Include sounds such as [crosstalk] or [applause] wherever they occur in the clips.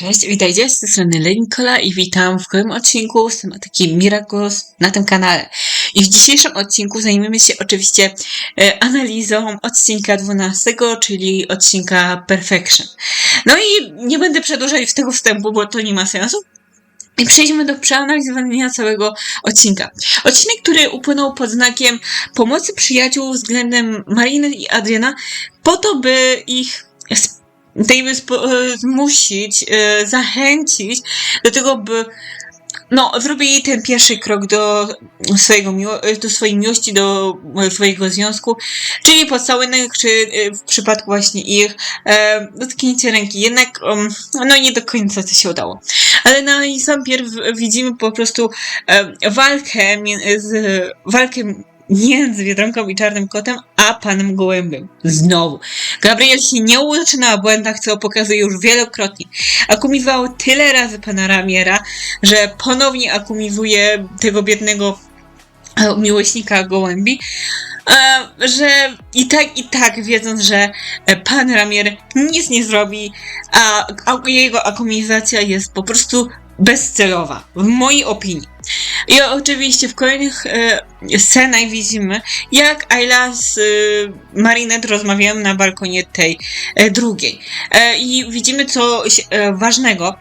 Cześć, witajcie, z tej strony Lenikola i witam w kolejnym odcinku z tematyki Miracles na tym kanale. I w dzisiejszym odcinku zajmiemy się oczywiście e, analizą odcinka 12, czyli odcinka Perfection. No i nie będę przedłużać tego wstępu, bo to nie ma sensu. I przejdźmy do przeanalizowania całego odcinka. Odcinek, który upłynął pod znakiem pomocy przyjaciół względem Mariny i Adriana, po to, by ich spo- e, zmusić, e, zachęcić do tego, by no, zrobili ten pierwszy krok do swojego e, do swojej miłości, do swojego związku, czyli pocałunek, czy w przypadku właśnie ich e, dotknięcie ręki. Jednak, um, no nie do końca to się udało. Ale na i sam pierw widzimy po prostu e, walkę, z, walkę między Biedronką i Czarnym Kotem, a Panem Gołębiem. Znowu. Gabriel się nie uczy na błędach, co pokazuje już wielokrotnie. Akumizował tyle razy Pana Ramiera, że ponownie akumizuje tego biednego e, miłośnika Gołębi, e, że i tak, i tak wiedząc, że e, Pan Ramier nic nie zrobi, a jego akumizacja jest po prostu bezcelowa, w mojej opinii. I oczywiście w kolejnych e, scenach widzimy, jak Ayla z e, Marinette rozmawiają na balkonie tej e, drugiej. E, I widzimy coś e, ważnego,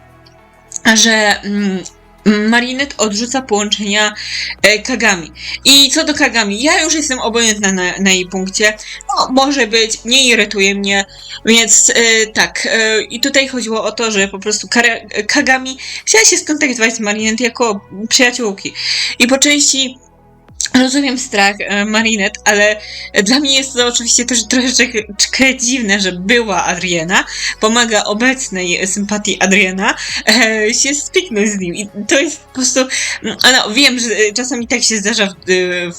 że mm, Marinette odrzuca połączenia e, Kagami. I co do Kagami, ja już jestem obojętna na, na jej punkcie. No, może być, nie irytuje mnie, więc e, tak. E, I tutaj chodziło o to, że po prostu Kagami chciała się skontaktować z Marinette jako przyjaciółki. I po części rozumiem strach e, Marinette, ale dla mnie jest to oczywiście też troszeczkę dziwne, że była Adriana, pomaga obecnej sympatii Adriana e, się spiknąć z nim. I to jest po prostu, mm, no wiem, że czasami tak się zdarza w,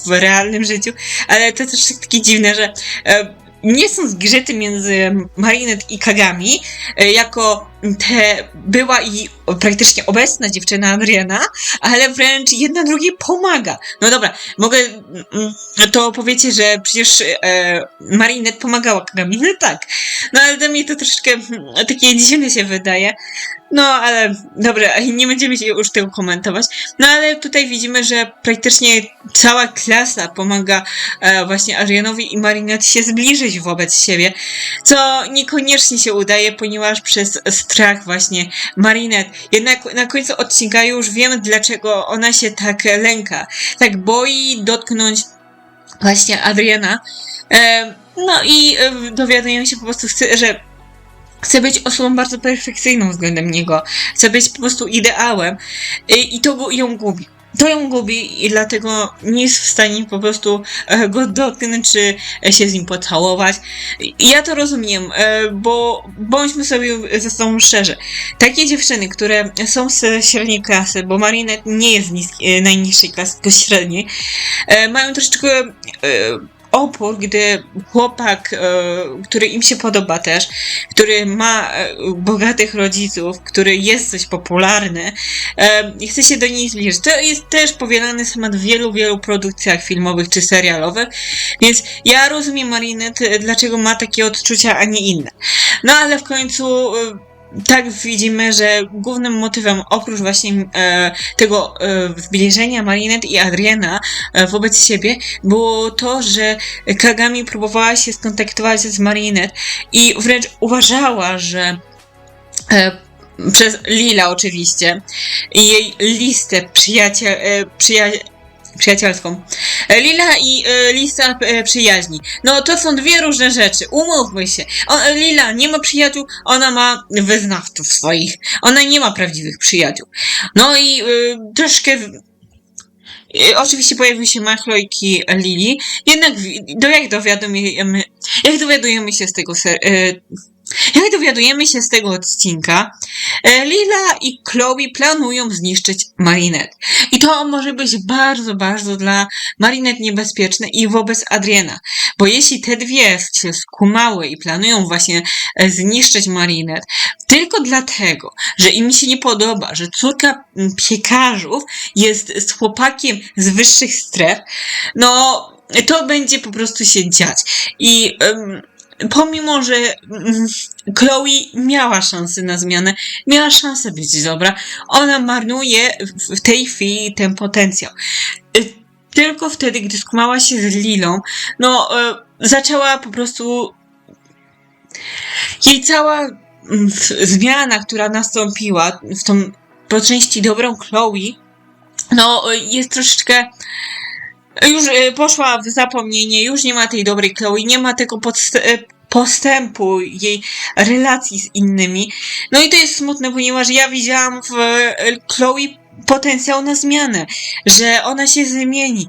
w realnym życiu, ale to też jest takie dziwne, że e, nie są zgrzyty między Marinette i Kagami, e, jako te była i praktycznie obecna dziewczyna Adriana, ale wręcz jedna drugiej pomaga. No dobra, mogę, mm, to powiecie, że przecież e, Marinette pomagała Kagami. No tak, no ale dla mnie to troszeczkę mm, takie dziwne się wydaje. No, ale dobra, [laughs] nie będziemy się już tego komentować. No, ale tutaj widzimy, że praktycznie cała klasa pomaga e, właśnie Adrianowi i Marinette się zbliżyć wobec siebie, co niekoniecznie się udaje, ponieważ przez strach właśnie Marinette. Jednak na końcu odcinka już wiemy, dlaczego ona się tak lęka. Tak boi dotknąć właśnie Adriana. E, no i e, dowiadujemy się po prostu, że chce być osobą bardzo perfekcyjną względem niego. Chce być po prostu ideałem i, to ją gubi. To ją gubi i dlatego nie jest w stanie po prostu e, go dotknąć, czy e, się z nim pocałować. Ja to rozumiem, e, bo bądźmy sobie ze sobą szczerzy. Takie dziewczyny, które są z średniej klasy, bo Marinette nie jest z najniższej klasy, tylko średniej, mają troszeczkę opór, gdy chłopak, e, który im się podoba też, który ma e, bogatych rodziców, który jest coś popularny e, chce się do niej zbliżyć. To jest też powielany temat w wielu, wielu produkcjach filmowych czy serialowych, więc ja rozumiem Marinette, dlaczego ma takie odczucia, a nie inne. No ale w końcu tak widzimy, że głównym motywem oprócz właśnie e, tego e, zbliżenia Marinette i Adriana e, wobec siebie było to, że Kagami próbowała się skontaktować z Marinette i wręcz uważała, że e, przez Lila oczywiście i jej listę przyjaciel, e, przyja, przyjacielską. E, Lila i e, lista e, przyjaźni. No to są dwie różne rzeczy. Umówmy się. O, Lila nie ma przyjaciół, ona ma wyznawców swoich. Ona nie ma prawdziwych przyjaciół. No i e, troszkę Oczywiście pojawiły się machlojki Lili, jednak do jak dowiadujemy, jak dowiadujemy się z tego ser, e, jak dowiadujemy się z tego odcinka, e, Lila i Chloe planują zniszczyć Marinette. I to może być bardzo, bardzo dla Marinette niebezpieczne i wobec Adriana. Bo jeśli te dwie się skumały i planują właśnie e, zniszczyć Marinette, tylko dlatego, że im się nie podoba, że córka piekarzów jest z chłopakiem z wyższych stref, no to będzie po prostu się dziać. I em, pomimo, że mm, Chloe miała szansę na zmianę, miała szansę być dobra, ona marnuje w- tej chwili ten potencjał. Y, Tylko wtedy, gdy skumała się z Lilą, no, e, zaczęła po prostu jej cała mm, zmiana, która nastąpiła w tą po części dobrą Chloe, no, e, jest troszeczkę już e, poszła w zapomnienie, już nie ma tej dobrej Chloe, nie ma tego e, postępu jej relacji z innymi. No i to jest smutne, ponieważ ja widziałam w e, Chloe potencjał na zmianę, że ona się zmieni.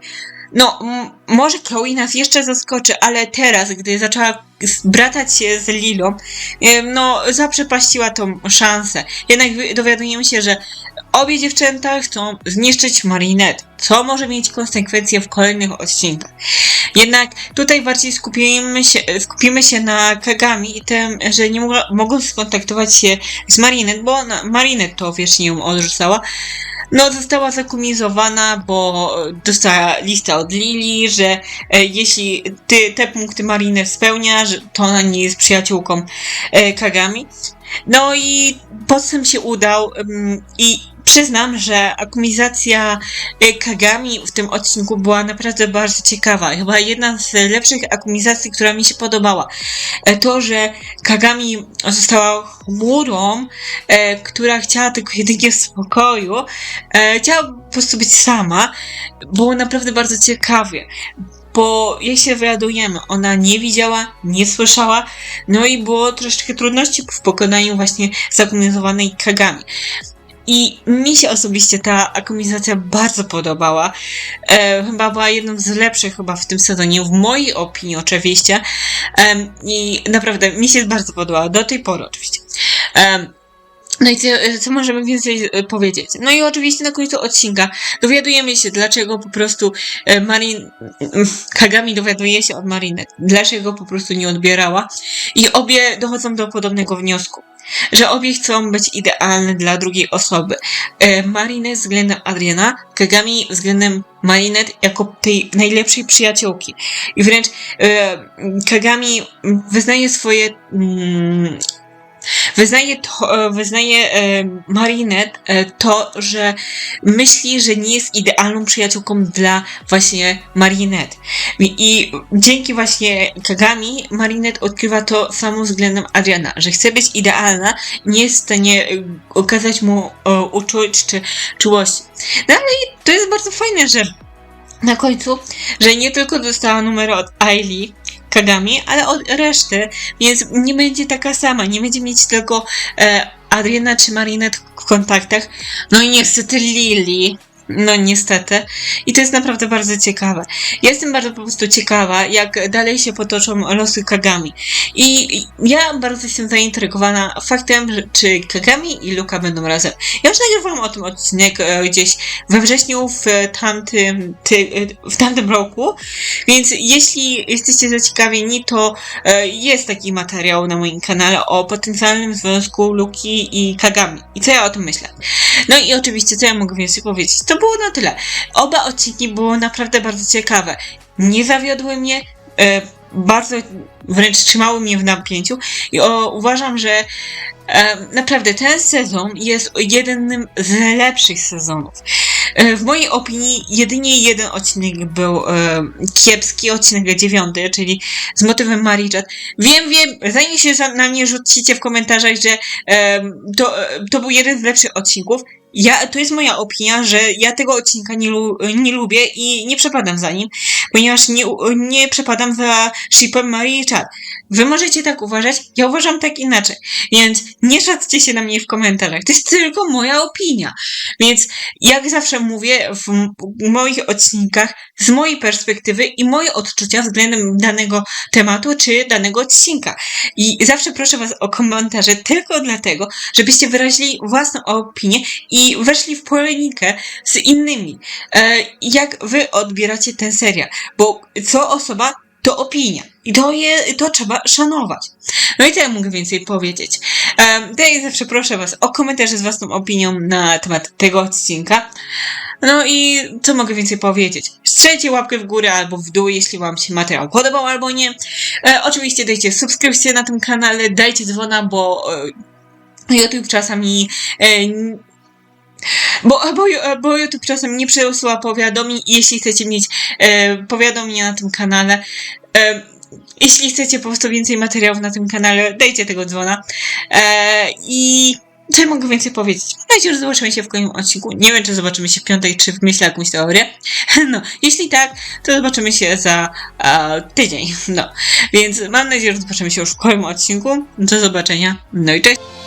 No, może Chloe nas jeszcze zaskoczy, ale teraz, gdy zaczęła bratać się z Lilą, no, zaprzepaściła tą szansę. Jednak dowiadujemy się, że obie dziewczęta chcą zniszczyć Marinette, co może mieć konsekwencje w kolejnych odcinkach. Jednak tutaj bardziej skupimy się, skupimy się na Kagami i tym, że nie mogą skontaktować się z Marinette, bo ona, Marinette to wiecznie ją odrzucała. No, została zakumizowana, bo dostała listę od Lili, że e, jeśli ty te punkty Marinette spełnia, że to ona nie jest przyjaciółką e, Kagami. No i postęp się udał ym, i przyznam, że akumizacja y, Kagami w tym odcinku była naprawdę bardzo ciekawa. Chyba jedna z lepszych akumizacji, która mi się podobała. E, To, że Kagami została chmurą, e, która chciała tylko jedynie spokoju, e, chciała po prostu być sama, było naprawdę bardzo ciekawie. Bo jak się dowiadujemy, ona nie widziała, nie słyszała, no i było troszeczkę trudności w pokonaniu właśnie zakomunizowanej Kagami. I mi się osobiście ta akumizacja bardzo podobała. E, chyba była jedną z lepszych chyba w tym sezonie, w mojej opinii oczywiście. Em, I naprawdę mi się bardzo podobała, do tej pory oczywiście. Em, no i co, co możemy więcej e, powiedzieć? No i oczywiście na końcu odcinka dowiadujemy się, dlaczego po prostu e, Marin, Kagami dowiaduje się od Marinette, dlaczego po prostu nie odbierała. I obie dochodzą do podobnego wniosku, że obie chcą być idealne dla drugiej osoby. E, Marinette względem Adriana, Kagami względem Marinette jako tej najlepszej przyjaciółki. I wręcz e, Kagami wyznaje swoje mm, Wyznaje, to, e, wyznaje e, Marinette e, to, że myśli, że nie jest idealną przyjaciółką dla właśnie Marinette. I, dzięki właśnie Kagami Marinette odkrywa to samo względem Adriana, że chce być idealna, nie jest w stanie okazać mu uczuć czy czułości. No ale to jest bardzo fajne, że na końcu, że nie tylko dostała numer od Ailey, Kagami, ale od reszty, więc nie będzie taka sama, nie będzie mieć tylko e, Adriana czy Marinette w kontaktach. No i niestety Lily. No niestety. I to jest naprawdę bardzo ciekawe. Ja jestem bardzo po prostu ciekawa, jak dalej się potoczą losy Kagami. I ja bardzo jestem zaintrygowana faktem, czy Kagami i Luka będą razem. Ja już nagrywałam o tym odcinek e, gdzieś we wrześniu w tamtym, ty, w tamtym roku, więc jeśli jesteście zaciekawieni, to e, jest taki materiał na moim kanale o potencjalnym związku Luki i Kagami. I co ja o tym myślę? No i oczywiście, co ja mogę więcej powiedzieć? To było na tyle. Oba odcinki były naprawdę bardzo ciekawe. Nie zawiodły mnie, e, bardzo wręcz trzymały mnie w napięciu i o, uważam, że e, naprawdę ten sezon jest jednym z lepszych sezonów. E, W mojej opinii jedynie jeden odcinek był e, kiepski, odcinek dziewiąty, czyli z motywem Marijat. Wiem, wiem, zanim się na mnie rzucicie w komentarzach, że e, to, e, to był jeden z lepszych odcinków. Ja, to jest moja opinia, że ja tego odcinka nie, lu, nie lubię i nie przepadam za nim, ponieważ nie, nie przepadam za shipem Marii Chat. Wy możecie tak uważać, ja uważam tak inaczej. Więc nie szadzcie się na mnie w komentarzach. To jest tylko moja opinia. Więc jak zawsze mówię w moich odcinkach, z mojej perspektywy i moje odczucia względem danego tematu czy danego odcinka. I zawsze proszę Was o komentarze tylko dlatego, żebyście wyrazili własną opinię i weszli w polemikę z innymi. E, jak Wy odbieracie ten serial? Bo co osoba, to opinia. I to, je, to trzeba szanować. No i co ja mogę więcej powiedzieć? Um, tutaj zawsze proszę Was o komentarze z własną opinią na temat tego odcinka. No i co mogę więcej powiedzieć? strzelcie łapkę w górę albo w dół, jeśli Wam się materiał podobał albo nie. E, oczywiście dajcie subskrypcję na tym kanale, dajcie dzwona, bo e, YouTube czasami e, bo, bo, bo YouTube czasem nie przesyła powiadomień jeśli chcecie mieć e, powiadomienia na tym kanale, e, jeśli chcecie po prostu więcej materiałów na tym kanale, dajcie tego dzwona. E, I co ja mogę więcej powiedzieć? Dajcie, że zobaczymy się w kolejnym odcinku. Nie wiem, czy zobaczymy się w piątek, czy wymyślę jakąś teorię. [laughs] No, jeśli tak, to zobaczymy się za e, tydzień. No, więc mam nadzieję, że zobaczymy się już w kolejnym odcinku. Do zobaczenia. No i cześć!